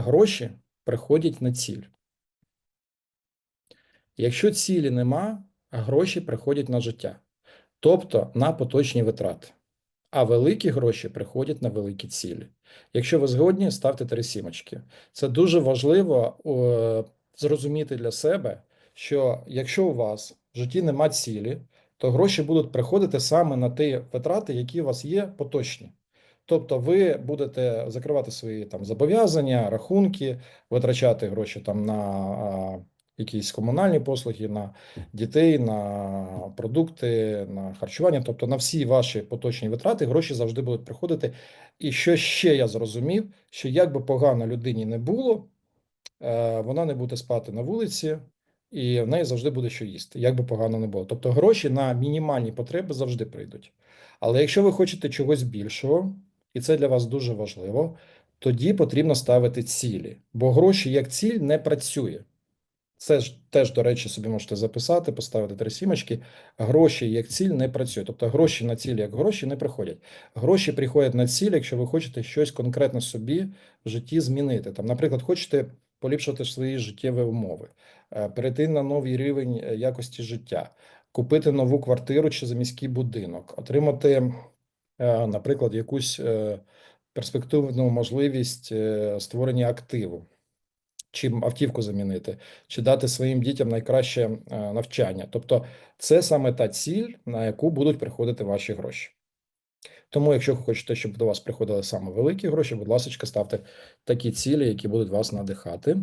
гроші приходять на ціль. Якщо цілі нема, гроші приходять на життя, тобто на поточні витрати. А великі гроші приходять на великі цілі. Якщо ви згодні, ставте три сімочки. Це дуже важливо е, зрозуміти для себе, що якщо у вас в житті нема цілі, то гроші будуть приходити саме на ті витрати, які у вас є поточні. Тобто ви будете закривати свої там зобов'язання, рахунки, витрачати гроші там на а, якісь комунальні послуги, на дітей, на продукти, на харчування, тобто на всі ваші поточні витрати гроші завжди будуть приходити. І що ще я зрозумів, що як би погано людині не було, е, вона не буде спати на вулиці, і в неї завжди буде що їсти, як би погано не було. Тобто гроші на мінімальні потреби завжди прийдуть. Але якщо ви хочете чогось більшого, і це для вас дуже важливо, тоді потрібно ставити цілі, бо гроші як ціль не працює. Це ж теж, до речі, собі можете записати, поставити три сімочки. Гроші як ціль не працює. Тобто гроші на ціль як гроші не приходять. Гроші приходять на ціль, якщо ви хочете щось конкретно собі в житті змінити. Там, наприклад, хочете поліпшити свої життєві умови, е, перейти на новий рівень е, якості життя, купити нову квартиру чи заміський будинок, отримати, наприклад, якусь е, перспективну можливість е, створення активу. Чи автівку замінити, чи дати своїм дітям найкраще е, навчання. Тобто, це саме та ціль, на яку будуть приходити ваші гроші. Тому, якщо ви хочете, щоб до вас приходили саме великі гроші, будь ласка, ставте такі цілі, які будуть вас надихати.